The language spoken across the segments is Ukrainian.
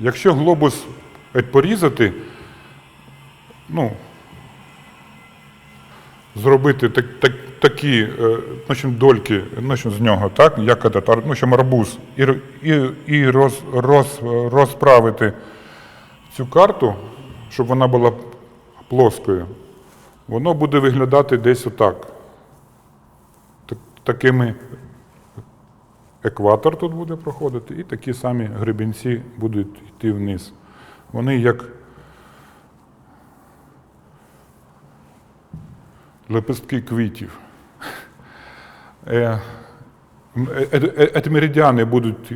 Якщо глобус е, порізати, ну, зробити так, так, такі е, ну, дольки ну, з нього, так, як этот, ар- ну, арбуз, і, і, і роз, роз, розправити цю карту, щоб вона була плоскою, воно буде виглядати десь отак. Такими екватор тут буде проходити, і такі самі гребінці будуть йти вниз. Вони як лепестки квітів. Е, е, е, е, Еті меридіани будуть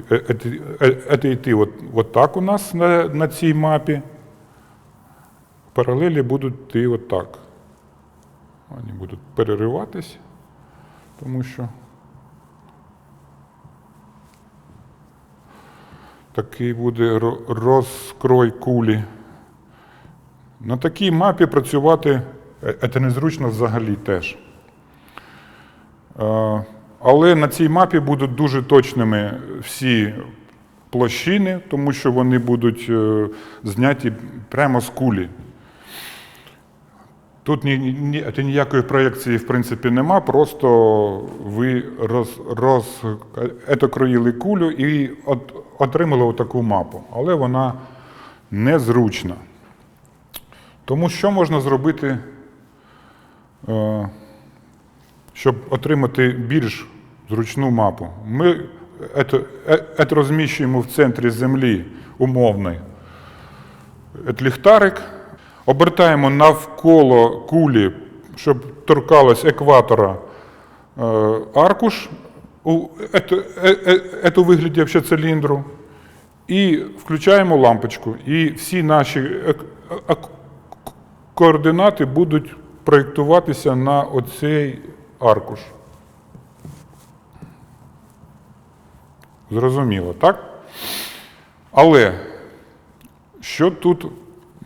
йти от, от у нас на, цій мапі. Паралелі будуть йти от так. Вони будуть перериватись, тому що такий буде розкрой кулі. На такій мапі працювати е, це незручно взагалі теж. Е, Але на цій мапі будуть дуже точними всі площини, тому що вони будуть е, зняті прямо з кулі. Тут ні, ні, ніякої проєкції в принципі нема, просто ви роз, роз, ето кроїли кулю і от, отримали отаку мапу. Але вона незручна. Тому що можна зробити, е, щоб отримати більш зручну мапу? Ми це, це розміщуємо в центрі землі умовний От ліхтарик, обертаємо навколо кулі, щоб торкалось екватора е, аркуш у ето- е- е- вигляді циліндру, і включаємо лампочку. І всі наші координати будуть проєктуватися на оцей аркуш. Зрозуміло, так? Але що тут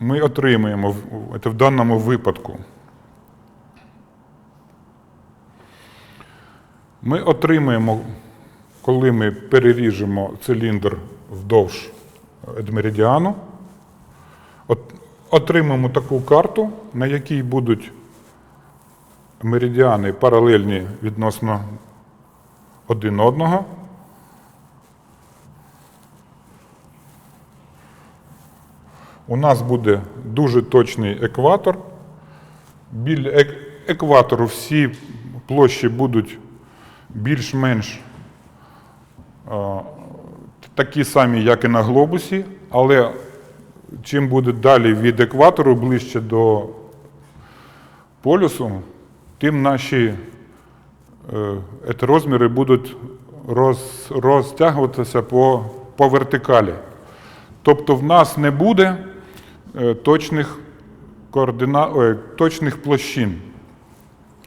ми отримуємо це в даному випадку? Ми отримуємо, коли ми переріжемо циліндр вдовж едмеридіану, от, отримаємо таку карту, на якій будуть меридіани паралельні відносно один одного. У нас буде дуже точний екватор. Біля ек- екватору всі площі будуть більш-менш такі самі, як і на глобусі, але чим буде далі від екватору, ближче до полюсу, тим наші е, розміри будуть роз, розтягуватися по, по вертикалі. Тобто в нас не буде точних, координа... ой, точних площин.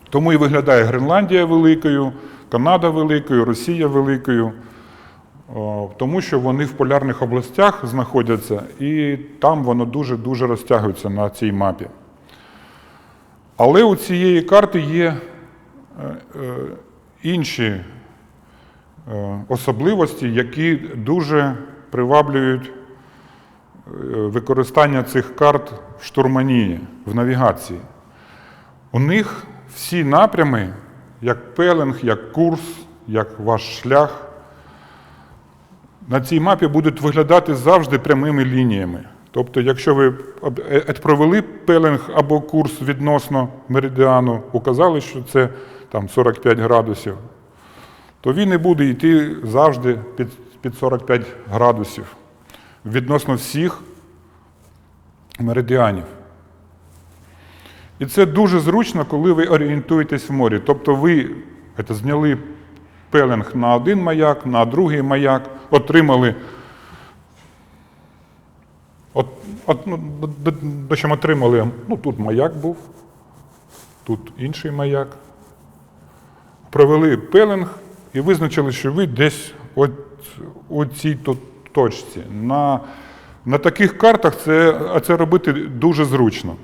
Тому і виглядає Гренландія великою, Канада великою, Росія великою, О, тому що вони в полярних областях знаходяться, і там воно дуже-дуже розтягується на цій мапі. Але у цієї карти є е, е, інші е, особливості, які дуже приваблюють е, використання цих карт в штурманії, в навігації. У них всі напрями, як пелинг, як курс, як ваш шлях, на цій мапі будуть виглядати завжди прямими лініями. Тобто, якщо ви е- е- провели пелинг або курс відносно меридіану, указали, що це там 45 градусів, то він і буде йти завжди під, під 45 градусів відносно всіх меридіанів. І це дуже зручно, коли ви орієнтуєтесь в морі. Тобто ви це, зняли пелинг на один маяк, на другий маяк, отримали. От, от, ну, чим отримали, ну тут маяк був, тут інший маяк. Провели пелинг і визначили, що ви десь от у цій тут точці. На, на таких картах це, це робити дуже зручно.